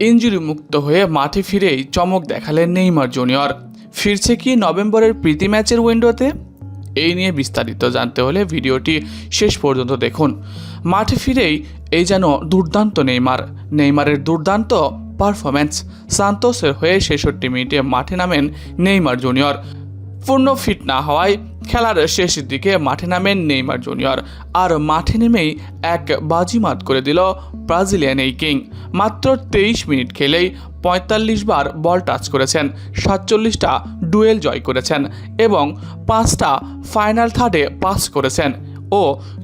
Injury মুক্ত হয়ে মাঠে ফিরেই চমক দেখালেন নেইমার জুনিয়র। ফিরছে কি নভেম্বরের প্রীতি ম্যাচের উইন্ডোতে? এই নিয়ে বিস্তারিত জানতে হলে ভিডিওটি শেষ পর্যন্ত দেখুন। মাঠে ফিরেই এই যেন দুর্দান্ত নেইমার। নেইমারের দুর্দান্ত পারফরমেন্স সান্তোসের হয়ে ছেষট্টি মিনিটে মাঠে নামেন নেইমার জুনিয়র। পূর্ণ ফিট না হওয়ায় খেলার শেষের দিকে মাঠে নামেন নেইমার জুনিয়র। আর মাঠে নেমেই এক বাজিমাত করে দিল ব্রাজিলিয়ান এই কিং। মাত্র তেইশ মিনিট খেলেই পঁয়তাল্লিশ বার বল টাচ করেছেন, সাতচল্লিশটা ডুয়েল জয় করেছেন এবং পাঁচটা ফাইনাল থার্ডে পাস করেছেন ও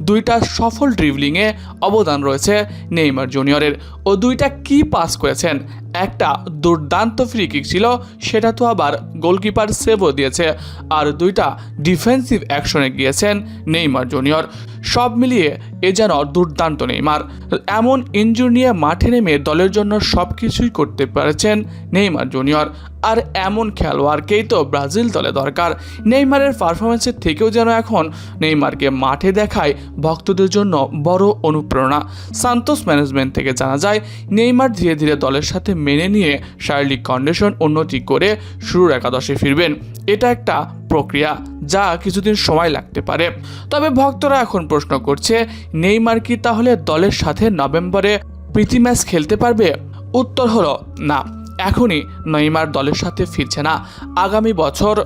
দুইটা সফল ড্রিবলিংয়ে অবদান রয়েছে নেইমার জুনিয়রের। ও দুইটা কি পাস করেছেন একটা দুর্দান্ত ফ্রি কিক ছিল, সেটা তো আবার গোলকিপার সেভও দিয়েছে। আর দুইটা ডিফেন্সিভ অ্যাকশনে গিয়েছেন নেইমার জুনিয়র সব মিলিয়ে এ যেন দুর্দান্ত নেইমার। এমন ইঞ্জুরি নিয়ে মাঠে নেমে দলের জন্য সব কিছুই করতে পেরেছেন নেইমার জুনিয়র আর এমন খেলোয়াড়কেই তো ব্রাজিল দলে দরকার। নেইমারের পারফরমেন্সের থেকেও যেন এখন নেইমারকে মাঠে দেখায় ভক্তদের জন্য বড় অনুপ্রেরণা। সান্তোস ম্যানেজমেন্ট থেকে জানা যায়, নেইমার ধীরে ধীরে দলের সাথে মেনে নিয়ে শারীরিক কন্ডিশন উন্নতি করে শুরুর একাদশে ফিরবেন। এটা একটা প্রক্রিয়া যা কিছুদিন সময় লাগতে পারে। তবে ভক্তরা এখন প্রশ্ন করছে, নেইমার কি তাহলে দলের সাথে নভেম্বরে প্রীতি ম্যাচ খেলতে পারবে? উত্তর হলো, না, এখনই নেইমার দলের সাথে ফিরছে না। আগামী বছর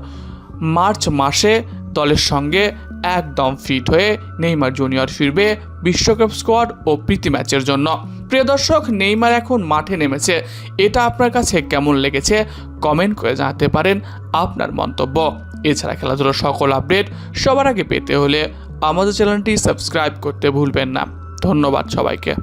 মার্চ মাসে দলের সঙ্গে একদম ফিট হয়ে নেইমার জুনিয়র ফিরবে বিশ্বকাপ স্কোয়াড ও প্রীতি ম্যাচের জন্য। প্রিয় দর্শক, নেইমার এখন মাঠে নেমেছে। এটা আপনার কাছে কেমন লেগেছে? কমেন্ট করে জানাতে পারেন আপনার মন্তব্য। এছাড়া খেলাধুলোর সকল আপডেট সবার আগে পেতে হলে আমাদের চ্যানেলটি সাবস্ক্রাইব করতে ভুলবেন না। ধন্যবাদ সবাইকে।